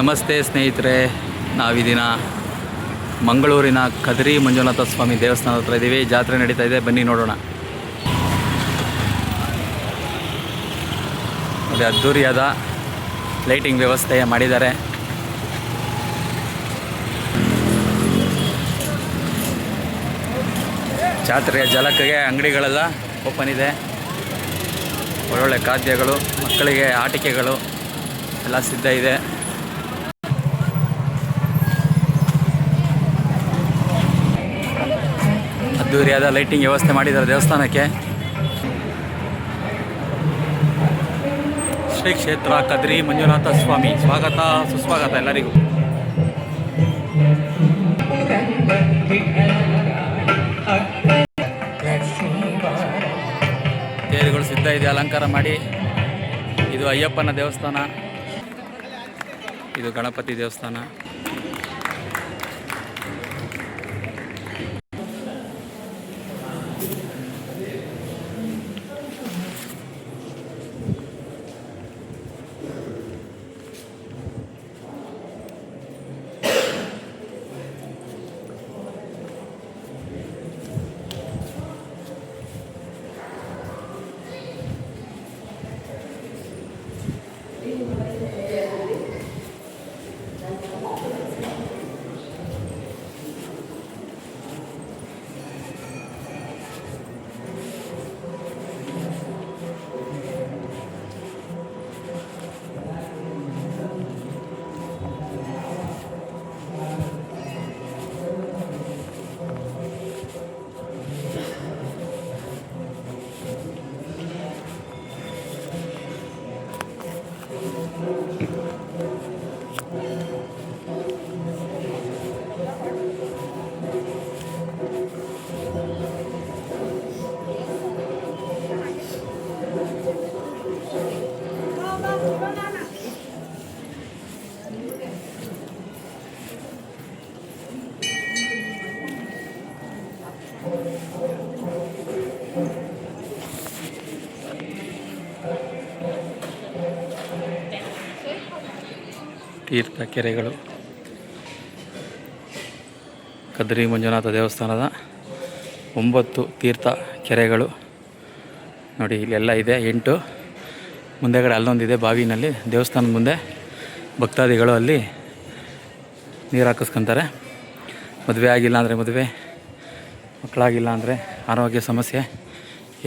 ನಮಸ್ತೆ ಸ್ನೇಹಿತರೆ, ನಾವಿದಿನ ಮಂಗಳೂರಿನ ಕದರಿ ಮಂಜುನಾಥ ಸ್ವಾಮಿ ದೇವಸ್ಥಾನದ ಹತ್ರ ಇದ್ದೀವಿ ಜಾತ್ರೆ ನಡೀತಾ ಇದೆ. ಬನ್ನಿ ನೋಡೋಣ. ಅದೇ ಅದ್ಧೂರಿಯಾದ ಲೈಟಿಂಗ್ ವ್ಯವಸ್ಥೆ ಮಾಡಿದ್ದಾರೆ. ಜಾತ್ರೆಯ ಜಲಕ್ಕೆ ಅಂಗಡಿಗಳೆಲ್ಲ ಓಪನ್ ಇದೆ. ಒಳ್ಳೊಳ್ಳೆ ಖಾದ್ಯಗಳು, ಮಕ್ಕಳಿಗೆ ಆಟಿಕೆಗಳು ಎಲ್ಲ ಸಿದ್ಧ ಇದೆ. ಅದ್ದೂರಿಯಾದ ಲೈಟಿಂಗ್ ವ್ಯವಸ್ಥೆ ಮಾಡಿದ್ದಾರೆ ದೇವಸ್ಥಾನಕ್ಕೆ. ಶ್ರೀ ಕ್ಷೇತ್ರ ಕದ್ರಿ ಮಂಜುನಾಥ ಸ್ವಾಮಿ. ಸ್ವಾಗತ, ಸುಸ್ವಾಗತ ಎಲ್ಲರಿಗೂ. ತೇರುಗಳು ಸಿದ್ಧ ಇದೆ, ಅಲಂಕಾರ ಮಾಡಿ. ಇದು ಅಯ್ಯಪ್ಪನ ದೇವಸ್ಥಾನ. ಇದು ಗಣಪತಿ ದೇವಸ್ಥಾನ. ತೀರ್ಥ ಕೆರೆಗಳು. ಕದ್ರಿ ಮಂಜುನಾಥ ದೇವಸ್ಥಾನದ ಒಂಬತ್ತು ತೀರ್ಥ ಕೆರೆಗಳು. ನೋಡಿ, ಇಲ್ಲೆಲ್ಲ ಇದೆ, ಎಂಟು. ಮುಂದೆಗಡೆ ಅಲ್ಲೊಂದಿದೆ ಬಾವಿನಲ್ಲಿ. ದೇವಸ್ಥಾನದ ಮುಂದೆ ಭಕ್ತಾದಿಗಳು ಅಲ್ಲಿ ನೀರು ಹಾಕಿಸ್ಕೊಂತಾರೆ. ಮದುವೆ ಆಗಿಲ್ಲ ಅಂದರೆ ಮದುವೆ, ಮಕ್ಕಳಾಗಿಲ್ಲ ಅಂದರೆ ಆರೋಗ್ಯ ಸಮಸ್ಯೆ,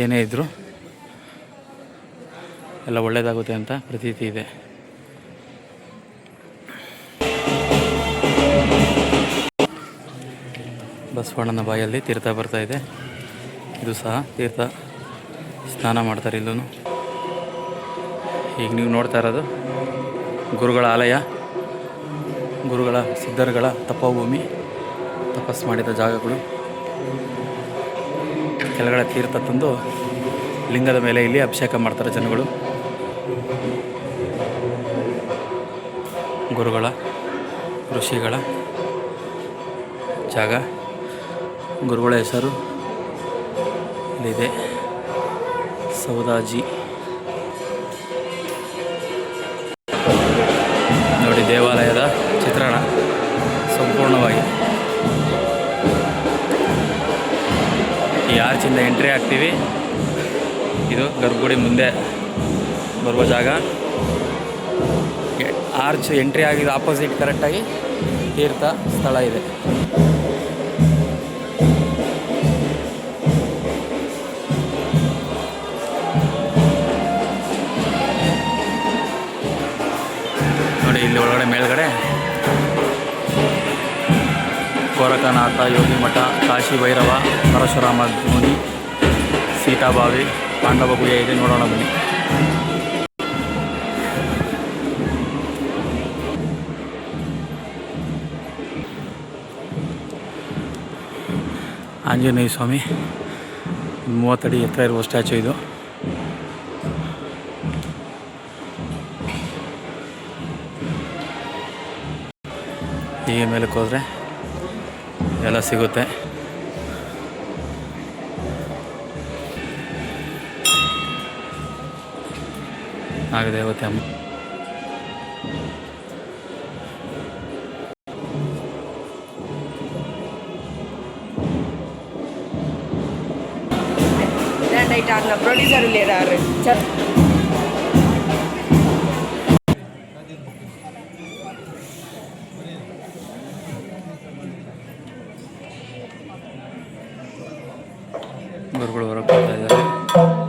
ಏನೇ ಇದ್ದರೂ ಎಲ್ಲ ಒಳ್ಳೆಯದಾಗುತ್ತೆ ಅಂತ ಪ್ರತೀತಿ ಇದೆ. ಬಸವಣ್ಣನ ಬಾಯಲ್ಲಿ ತೀರ್ಥ ಬರ್ತಾ ಇದೆ. ಇದು ಸಹ ತೀರ್ಥ ಸ್ನಾನ ಮಾಡ್ತಾರೆ ಇಲ್ಲೂ ಈಗ ನೀವು ನೋಡ್ತಾ ಇರೋದು ಗುರುಗಳ ಆಲಯ, ಗುರುಗಳ ಸಿದ್ಧರುಗಳ ತಪೋಭೂಮಿ, ತಪಸ್ ಮಾಡಿದ ಜಾಗಗಳು. ಕೆಳಗಡೆ ತೀರ್ಥ ತಂದು ಲಿಂಗದ ಮೇಲೆ ಇಲ್ಲಿ ಅಭಿಷೇಕ ಮಾಡ್ತಾರೆ ಜನಗಳು. ಗುರುಗಳ, ಋಷಿಗಳ ಜಾಗ. ಗುರುಗಳ ಹೆಸರು ಇಲ್ಲಿದೆ. ಸೌದಾಜಿ. ನೋಡಿ ದೇವಾಲಯದ ಚಿತ್ರಣ ಸಂಪೂರ್ಣವಾಗಿ. ಈ ಆರ್ಚಿಂದ ಎಂಟ್ರಿ ಆಗ್ತೀವಿ. ಇದು ಗರ್ಭಗುಡಿ ಮುಂದೆ ಬರುವ ಜಾಗ. ಆರ್ಚ್ ಎಂಟ್ರಿ ಆಗಿದ್ದು ಆಪೋಸಿಟ್ ಕರೆಕ್ಟಾಗಿ ತೀರ್ಥ ಸ್ಥಳ ಇದೆ. ಗೋರಖನಾಥ ಯೋಗಿ ಮಠ ಕಾಶಿ ಭೈರವ, ಪರಶುರಾಮ ಮುನಿ, ಸೀತಾಬಾವಿ ಪಾಂಡವ ಗುಹೆ ಇದೆ. ನೋಡೋಣ ಬನ್ನಿ. ಆಂಜನೇಯ ಸ್ವಾಮಿ, ಮೂವತ್ತಡಿ ಎತ್ತರ ಇರುವ ಸ್ಟ್ಯಾಚು ಇದು. ಹೀಗೆ ಮೇಲಕ್ಕೆ ಹೋದರೆ ಎಲ್ಲ ಸಿಗುತ್ತೆ. ಆಗಿದೆ ಇವತ್ತೆ ಅಮ್ಮ. 2026 ನ ಪ್ರೊಡ್ಯೂಸರ್ ಇಲ್ಲಿರಾರ ಚಾ ಹೊರಗೆ ಬರ್ತಾ ಇದ್ದಾರೆ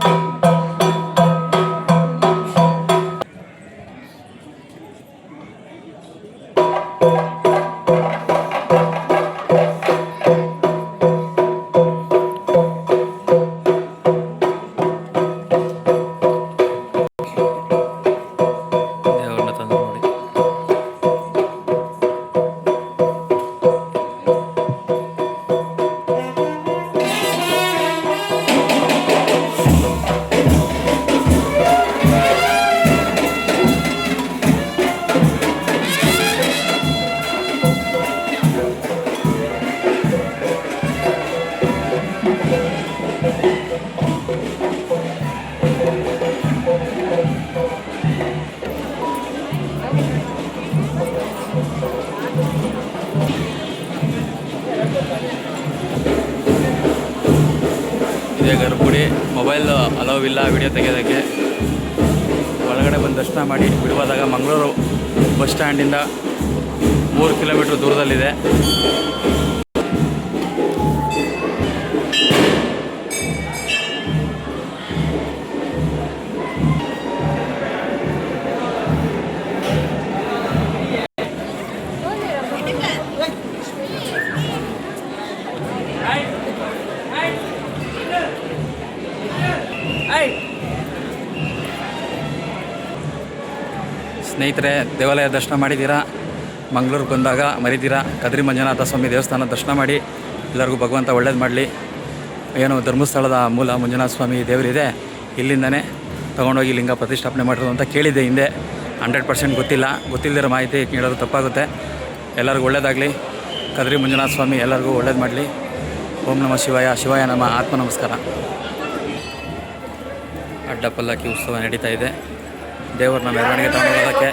ಇದೇ ಗರ್ಭಗುಡಿ ಮೊಬೈಲ್ ಅಲೌ ಇಲ್ಲ ವಿಡಿಯೋ ತೆಗೆಯೋದಕ್ಕೆ ಒಳಗಡೆ ಬಂದು ದರ್ಶನ ಮಾಡಿ ಬಿಡುವಾದಾಗ ಮಂಗಳೂರು ಬಸ್ ಸ್ಟ್ಯಾಂಡಿಂದ ಮೂರು ಕಿಲೋಮೀಟ್ರ್ ದೂರದಲ್ಲಿದೆ. ಸ್ನೇಹಿತರೆ, ದೇವಾಲಯ ದರ್ಶನ ಮಾಡಿದ್ದೀರಾ? ಮಂಗಳೂರಿಗೆ ಬಂದಾಗ ಮರಿತೀರಾ ಕದ್ರಿ ಮಂಜುನಾಥ ಸ್ವಾಮಿ ದೇವಸ್ಥಾನ ದರ್ಶನ ಮಾಡಿ, ಎಲ್ಲರಿಗೂ ಭಗವಂತ ಒಳ್ಳೇದು ಮಾಡಲಿ. ಏನು ಧರ್ಮಸ್ಥಳದ ಮೂಲ ಮಂಜುನಾಥ ಸ್ವಾಮಿ ದೇವರಿದೆ, ಇಲ್ಲಿಂದನೇ ತೊಗೊಂಡೋಗಿ ಲಿಂಗ ಪ್ರತಿಷ್ಠಾಪನೆ ಮಾಡಿರೋದು ಅಂತ ಕೇಳಿದ್ದೆ ಹಿಂದೆ. ಹಂಡ್ರೆಡ್ ಪರ್ಸೆಂಟ್ ಗೊತ್ತಿಲ್ಲ. ಗೊತ್ತಿಲ್ಲದಿರೋ ಮಾಹಿತಿ ಕೇಳೋದು ತಪ್ಪಾಗುತ್ತೆ. ಎಲ್ಲರಿಗೂ ಒಳ್ಳೇದಾಗಲಿ. ಕದ್ರಿ ಮಂಜುನಾಥ ಸ್ವಾಮಿ ಎಲ್ಲರಿಗೂ ಒಳ್ಳೇದು ಮಾಡಲಿ. ಓಂ ನಮಃ ಶಿವಾಯ ಶಿವಾಯ ನಮ್ಮ ಆತ್ಮ ನಮಸ್ಕಾರ. ಅಡ್ಡ ಪಲ್ಲಕ್ಕಿ ಉತ್ಸವ ನಡೀತಾ ಇದೆ. ದೇವ್ರನ್ನ ಮೆರವಣಿಗೆ ತಗೊಂಡೋಗೋದಕ್ಕೆ.